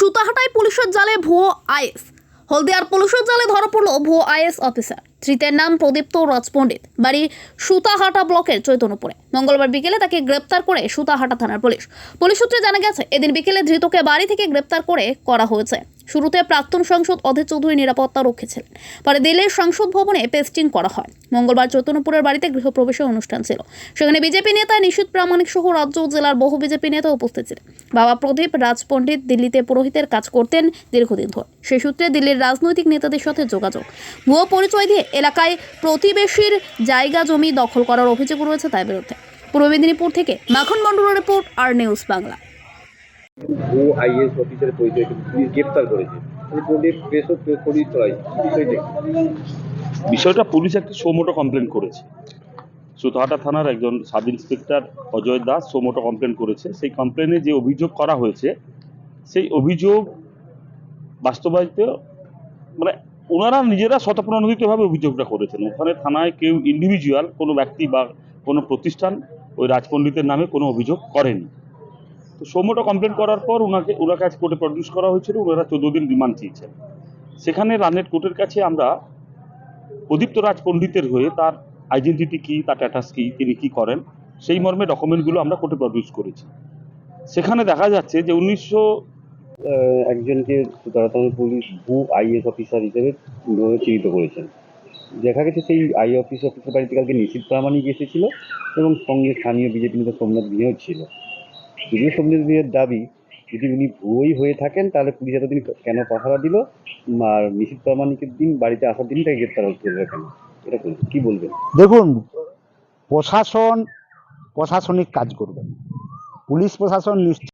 সুতাহাটায় পুলিশের জালে ভুয়ো আইএস। হলদিয়ার পুলিশের জালে ধরা পড়ল ভুয়ো আইএস অফিসার। ধৃতের নাম প্রদীপ্ত রাজপণ্ডিত। বাড়ি সুতাহাটা ব্লকের চৈতন্যপুরে। মঙ্গলবার বিকেলে তাকে গ্রেপ্তার করে সুতাহাটা থানার পুলিশ। পুলিশ সূত্রে জানা গেছে, এদিন বিকেলে ধৃতকে বাড়ি থেকে গ্রেপ্তার করে করা হয়েছে। শুরুতে প্রাক্তন সাংসদ অধীর চৌধুরী নিরাপত্তা রক্ষী ছিলেন। পরে দিল্লির সংসদ ভবনে পেস্টিং করা হয়। মঙ্গলবার চৈতন্যপুরের বাড়িতে গৃহপ্রবেশের অনুষ্ঠান ছিল। সেখানে বিজেপি নেতা নিশীত প্রামাণিক সহ রাজ্য ও জেলার বহু বিজেপি নেতা উপস্থিত ছিলেন। বাবা প্রদীপ রাজপণ্ডিত দিল্লিতে পুরোহিতের কাজ করতেন দীর্ঘদিন ধরে। সেই সূত্রে দিল্লির রাজনৈতিক নেতাদের সাথে যোগাযোগ। ভুয়ো পরিচয় দিয়ে এলাকায় প্রতিবেশীর জায়গা জমি দখল করার অভিযোগ রয়েছে তার বিরুদ্ধে। পূর্ব মেদিনীপুর থেকে মাখন মন্ডলের রিপোর্ট আর নিউজ বাংলা। ও আইএস অফিসারের পরিচয় পুলিশ গ্রেপ্তার করেছে। প্রদীপ বেসব পরিচিত হয় বিষয়টা? বিষয়টা পুলিশ একটি সোমোটো কমপ্লেন করেছে। সুতহাটা থানার একজন sub inspector Ajay Das suo motu complain করেছে। সেই কমপ্লেনে যে অভিযোগ করা হয়েছে, সেই অভিযোগ বাস্তবায়িত মানে ওনারা নিজেরা স্বতঃপ্রণোদিতভাবে অভিযোগটা করেছেন। ওখানে থানায় কেউ ইন্ডিভিজুয়াল কোনো ব্যক্তি বা কোনো প্রতিষ্ঠান ওই রাজপণ্ডিতের নামে কোনো অভিযোগ করেনি। তো সোমোটো কমপ্লেন করার পর ওনাকে ওনাকে আজ কোর্টে প্রডিউস করা হয়েছিল ওনারা চোদ্দ দিন রিমান্ড চেয়েছেন। সেখানে রানের কোর্টের কাছে আমরা প্রদীপ্ত রাজ পণ্ডিতের হয়ে তার আইডেন্টিটি কি, তার স্ট্যাটাস কি, তিনি কি করেন, সেই মর্মে ডকুমেন্টগুলো আমরা কোর্টে প্রডিউস করেছি। সেখানে দেখা যাচ্ছে যে উনিশশো একজনকে পুলিশ ভু আইএস অফিসার হিসেবে চিহ্নিত করেছেন। দেখা গেছে সেই আই অফিস অফিসের বাড়িতে কালকে নিশ্চিত প্রামাণিক এসেছিল এবং সঙ্গে স্থানীয় বিজেপি নেতা সোমনাথ ভিড়ও ছিল। যদিও সোমনাথ ভিড়ের দাবি, যদি উনি ভুয়োই হয়ে থাকেন, তাহলে পুলিশ এতদিন কেন পাহারা দিল? আর নিশ্চিত প্রামাণিকের দিন, বাড়িতে আসার দিন তাকে গ্রেপ্তার হচ্ছে কেন? এটা কি বলবেন? দেখুন, প্রশাসন প্রশাসনিক কাজ করবেন পুলিশ প্রশাসন নিশ্চয়